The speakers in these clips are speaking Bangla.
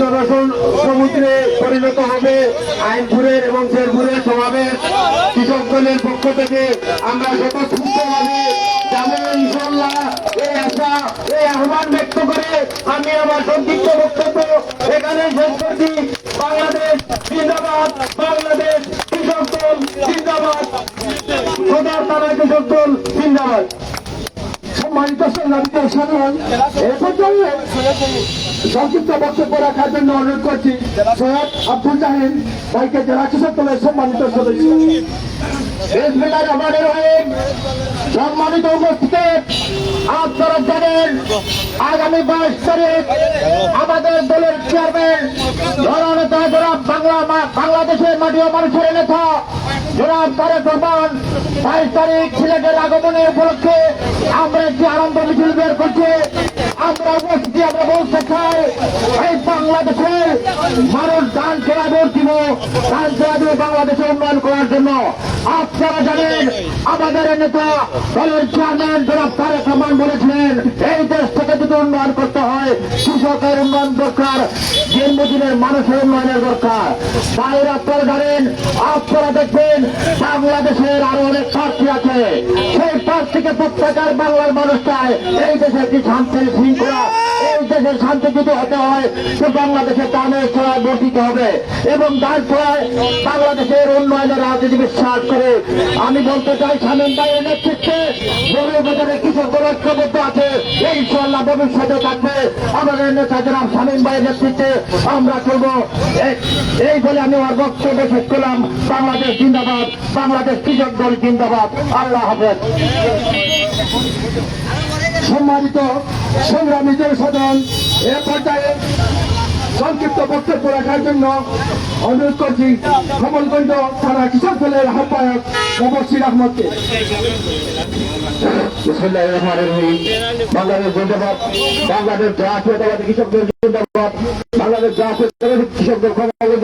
জনসন সমুদ্রে পরিণত হবে। আইনপুরের এবং শেরপুরের সমাবেশ কৃষক দলের পক্ষ থেকে আমরা স্বতঃস্ফূর্তভাবে আহ্বান ব্যক্ত করে আমি আমার সংক্ষিপ্ত বক্তব্য এখানে শেষ করছি। বাংলাদেশ জিন্দাবাদ, বাংলাদেশ কৃষক দল জিন্দাবাদ। থানা কৃষক দল জিন্দাবাদ। সম্মানিত সংগ্রামীদের সাধারণ এ পর্যায়ে সংক্ষিপ্ত বক্তব্য রাখার জন্য অনুরোধ করছি সৈয়দ আব্দুল জাহিদ ভাইকে জেলা কৃষক সম্মানিত সদস্য। সম্মানিত উপস্থিতি আপনারা জানেন। আগামী বাইশ তারিখ আমাদের দলের চেয়ারম্যান জননেতা জনাব বাংলা বাংলাদেশের মাটি ও মানুষের নেতা, জনাব তারেক রহমান, বাইশ তারিখ সিলেটের আগমনের উপলক্ষে আমরা একটি আনন্দ মিছিল বের করছি। আমরা উপস্থিতি, আমরা বলতে চাই, এই বাংলাদেশের মানুষ দান ভোট দিব, দান সেবা দিয়ে বাংলাদেশের উন্নয়ন করার জন্য। আপনারা জানেন। আমাদের নেতা দলের চেয়ারম্যান জনাব তারেক রহমান বলেছিলেন, এই দেশ থেকে যদি উন্নয়ন করতে হয়, কৃষকের উন্নয়ন দরকার দিনমজুরের মানুষের উন্নয়নের দরকার। তাই আপনারা জানেন, আপনারা দেখবেন, বাংলাদেশের আরও অনেক প্রার্থী আছে। সেই প্রার্থীকে প্রত্যেকের বাংলার মানুষ চায়। এই দেশে একটি শান্তির শৃঙ্খলা এই দেশের শান্তি যদি হতে হয়, তো বাংলাদেশের দানের ছড়ায় দিতে হবে। এবং তার ছড়ায় বাংলাদেশের উন্নয়নের রাজনীতি বিশ্বাস করে। আমি বলতে চাই স্বামীন ভাইয়ের নেতৃত্বে গরিব বাজারে কৃষক ঐক্যবদ্ধ আছে। এই ইনশাল্লাহ ভবিষ্যতে থাকবে। আমাদের নেতা জনাব স্বামীন ভাইয়ের নেতৃত্বে আমরা চলবো এই বলে আমি আমার বক্তব্য শেষ করলাম। বাংলাদেশ জিন্দাবাদ, বাংলাদেশ কৃষক দল জিন্দাবাদ। আল্লাহ হাফেজ। সম্মানিত সংগ্রামীদের সদন এ পর্যায়ে সংক্ষিপ্ত বক্তব্য রাখার জন্য অনুরোধ করছি কমলগঞ্জ থানা কৃষক দলের আহ্বায়ক মুবশির আহমদকে। বাংলাদেশ বাংলাদেশ কৃষকদের জিন্দাবাদ, বাংলাদেশ কৃষকদের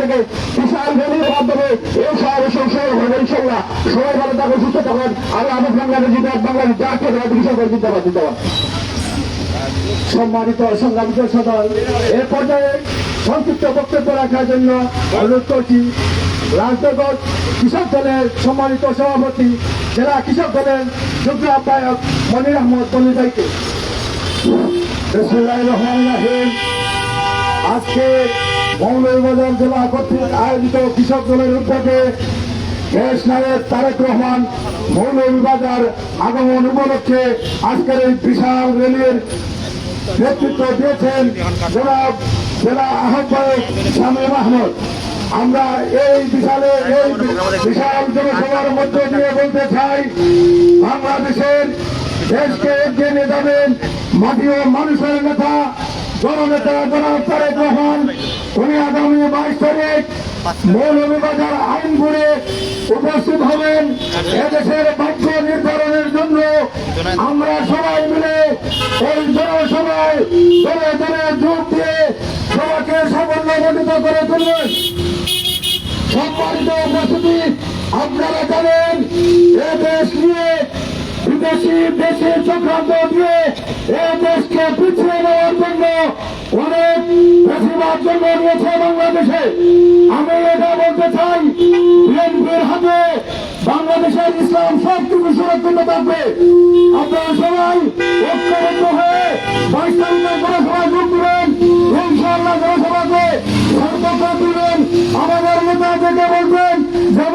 থেকে মাধ্যমে সম্মানিত সংগ্রামিত সদল, এ পর্যায়ে সংক্ষিপ্ত বক্তব্য রাখার জন্য অনুরোধ করছি রাজনগর কৃষক দলের সম্মানিত সভাপতি, জেলা কৃষক দলের যুগ্ম আহ্বায়ক মনির আহমদ তনি ভাইকে রহমানির রহিম। আজকে মৌলভীবাজার জেলা কর্তৃক আয়োজিত কৃষক দলের উদ্যোগে দেশ নায়ক তারেক রহমান মৌলভীবাজার আগমন উপলক্ষে আজকের এই বিশাল র্যালির নেতৃত্ব দিয়েছেন জনাব জেলা আহ্বায়ক শামীম আহমদ। আমরা এই বিশালে এই বিশাল জনসভার মধ্য দিয়ে বলতে চাই, বাংলাদেশের দেশকে এগিয়ে নিয়ে যাবেন মাটি ও মানুষের নেতা জননেতা জনাব তারেক রহমান, উনি আগামী বাইশ তারিখ মৌলভীবাজার আইনপুরে উপস্থিত হবেন। এদেশের ভাগ্য নির্ধারণের জন্য আমরা সবাই মিলে এই জনসভায় দলে দলে যোগ দিয়ে সবাইকে সাফল্যমণ্ডিত করে তুলবেন। সম্মানিত উপস্থিতি, আপনারা জানেন, এ নিয়ে বিদেশি দেশে চক্রান্ত দিয়ে এ দেশকে পিছিয়ে নেওয়ার জন্য অনেক বেশিরভাগ জন্ম নিয়েছে বাংলাদেশে। আমি এটা বলতে চাই, বিএনপির হাতে বাংলাদেশের ইসলাম সবটুকু সুরক্ষিত থাকবে। আপনারা সবাই ঐক্যবদ্ধ হয়ে বাইশ তারিখের জনসভায় যোগ দিবেন, ইনশাআল্লাহ জনসভাকে সর্বত্র দিবেন। আমাদের নেতা থেকে বলবেন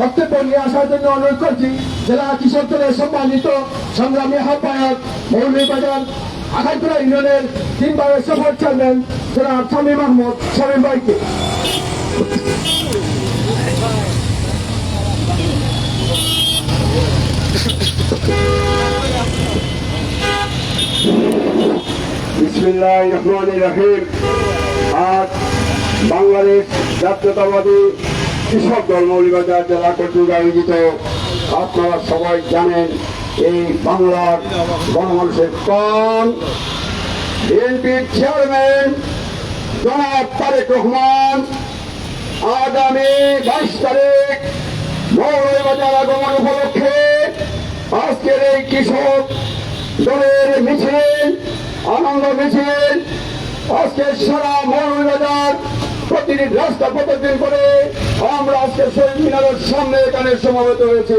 বক্তব্য নিয়ে আসার জন্য অনুরোধ করছি, জেলা কৃষক দলের সম্মানিত সংগ্রামী আহ্বায়ক মৌলী বাজার আখাইপুরা ইউনিয়নের তিনবারের সফর চেয়ারম্যান জনাব শামীম মাহমুদ শামীম ভাইকে। বাংলাদেশ জাতীয়তাবাদী কৃষক দল জেলা কর্তৃক আয়োজিত আপনারা সবাই জানেন, এই বাংলার গণমানুষের প্রাণ। বিএনপির চেয়ারম্যান জনাব তারেক রহমান আগামী বাইশ তারিখ মৌলবাজার আগমন উপলক্ষে আজকের এই কৃষক দলের মিছিল, আনন্দ মিছিল আজকে সারা মৌলবাজার প্রতিটি রাস্তা প্রতিদিন করে আমরা আজকে শহীদ মিনারের সামনে এখানে সমাবেত হয়েছি।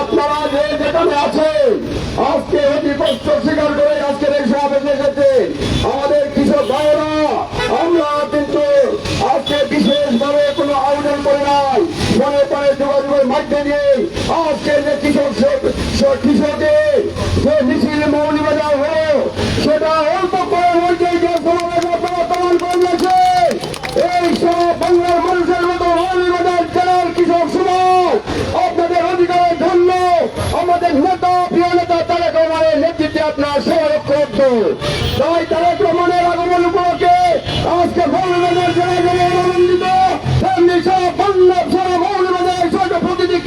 আপনারা যে যেখানে আছেন, আজকে অতি কষ্ট স্বীকার করে আজকের এই সমাবেশে এসেছেন। আমাদের কৃষক ভাইরা আমরা কিন্তু আজকে বিশেষভাবে কোনো আয়োজন করে নাই। মনে পরে যোগাযোগের মাধ্যমে আজকে যে কৃষক স-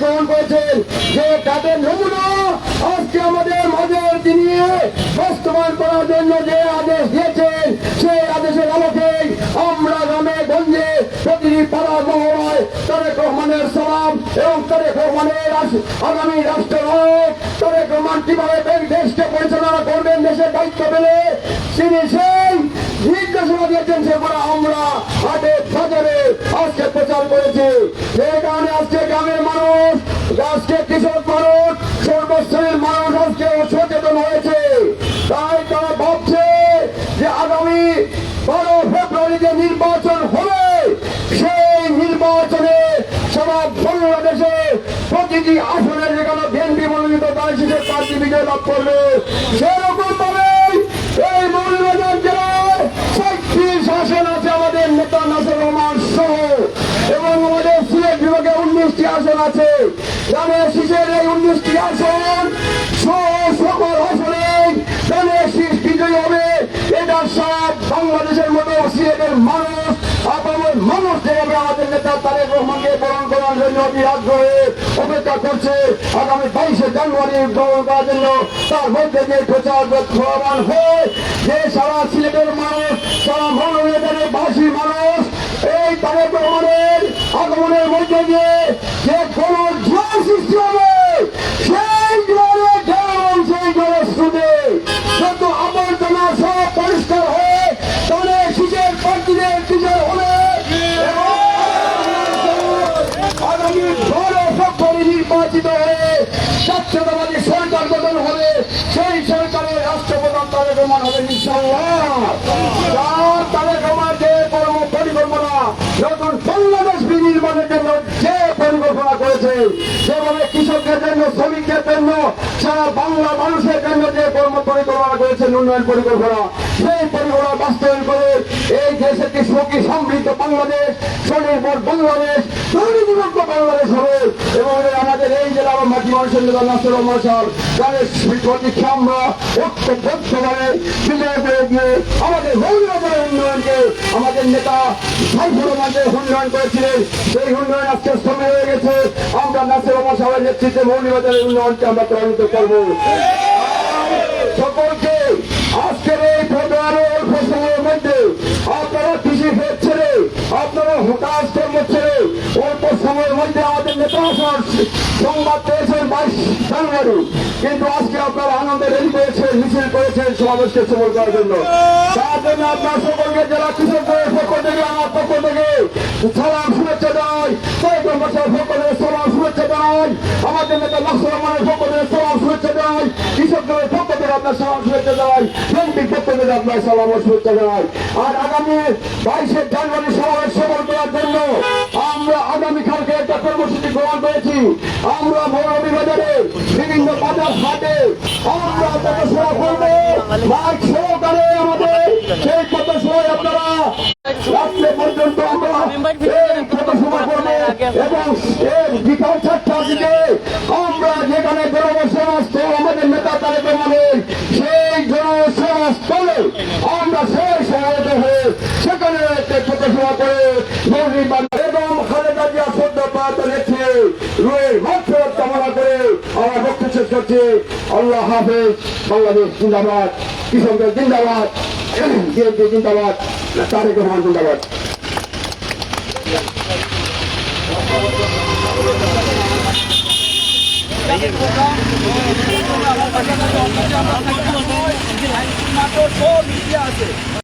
গ্রহণ করেছেন যে কার্ডের নমুনা আজকে আমাদের মাঝে তিনি বাস্তবায়ন করার জন্য যে আদেশ দিয়েছেন, সেই আদেশের আলোকে আমরা গ্রামে, গঞ্জে প্রতিটি পাড়া মহলায় তারেক রহমানের সালাম এবং তারেক রহমানের আগামী রাষ্ট্র তারেক রহমান কীভাবে দেশকে পরিচালনা করবেন, দেশের দায়িত্ব পেলে তিনি সেই নির্দেশনা দিয়েছেন সেগুলো আমরা প্রচার করেছি। সেই কারণে আজকে গ্রামের মানুষ, আজকে কৃষক মানুষ সচেতন হয়েছে। তাই তারা ভাবছে যে আগামী বারো নির্বাচন হবে। সেই নির্বাচনে সারা বাংলাদেশে প্রতিটি আসনে যেখানে বিএনপি মনোনীত বাংলাদেশের প্রার্থী বিজয় লাভ করবে। সেরকম আসন আছে। জানে শীষের এই উনিশটি আসন সকল আসনে জানে শীষ বিজয়ী হবে। এটা সব বাংলাদেশের মতো সিলেটের মানুষ, আপামর মানুষ যেভাবে আমাদের নেতা তারেক রহমানকে বরণ করার জন্য অতি আগ্রহে অপেক্ষা করছে। আগামী বাইশে জানুয়ারি গ্রহণ করার জন্য তার মধ্যে যে প্রচার প্রবান হয় যে সারা সিলেটের মানুষ, সারা মনোরঞ্জনের বাসী মানুষ এই তারেক রহমানের আগমনের মধ্যে দিয়ে যে কোন জোয়ার সৃষ্টি হবে। সেই সেই যত আবর্জনা সব পরিষ্কার হয়ে শীতের বিজয় সরকার হবে। সরকারের পরিকল্পনা নতুন বাংলাদেশ বিনির্মাণের জন্য যে পরিকল্পনা করেছে। যেভাবে কৃষকদের জন্য, শ্রমিকদের জন্য, সারা বাংলা মানুষের জন্য যে কর্ম পরিকল্পনা করেছেন উন্নয়ন পরিকল্পনা, সেই পরিকল্পনা বাস্তবায়ন করে এই দেশ একটি সুখী, সমৃদ্ধ বাংলাদেশ, স্বনির্ভর বাংলাদেশ দুর্নীতিমুক্ত বাংলাদেশ হবে। এবং আমাদের এই জেলা বা মাটি মানুষের নেতা নাসর মশাল তাদের প্রতীক্ষা আমরা ঐক্যবদ্ধভাবে বিজয় করে দিয়ে আমাদের আমাদের নেতা সাইফুর রহমানকে উন্নয়ন করেছিলেন। সেই উন্নয়ন আজকে সময় হয়ে গেছে। আমরা নাসের রহমান সাহেবের নেতৃত্বে মৌলিবাজারের উন্নয়নকে আমরা ত্বরান্বিত করব। সকলকে আজকের এই ফেব্রুয়ারি অল্প সময়ের মধ্যে আপনারা কৃষি ক্ষেত ছেড়ে আপনারা হতাশ কর্ম ছেড়ে সময়ের মধ্যে আমাদের নেতা আসার সংবাদ পেয়েছেন বাইশ জানুয়ারি। কিন্তু আজকে আপনারা আনন্দে রেলি করেছেন, মিছিল করেছেন, সমাবেশকে সফল করার জন্য। তার জন্য আপনার সকলকে জেলা কৃষক দলের পক্ষ থেকে, আমার পক্ষ থেকে সালাম, শুভেচ্ছা জানাই। কয়েকজন বছর পক্ষ সালাম, শুভেচ্ছা জানাই। আমাদের নেতা লক্ষ্য রহমানের সালাম, শুভেচ্ছা জানাই। কৃষক দলের পক্ষ থেকে আপনার সালাম, শুভেচ্ছা জানাই। বিএনপির পক্ষ থেকে আপনার সালাম শুভেচ্ছা জানাই। আর আগামী বাইশে জানুয়ারি সমাবেশ সফল করার জন্য গ্রহণ আমরা মৌলভী বাজারে বিভিন্ন বাজার হাটে আমরা পথসভা করব। মাইক সহকারে আমাদের সেই পথসভায় আপনারা রাত্রে পর্যন্ত আমরা বক্তব্য শেষ করছি। আল্লাহ হাফেজ। বাংলাদেশ জিন্দাবাদ। কৃষকদের জিন্দাবাদ। বিএনপি জিন্দাবাদ। তারেক রহমান জিন্দাবাদ। আছে।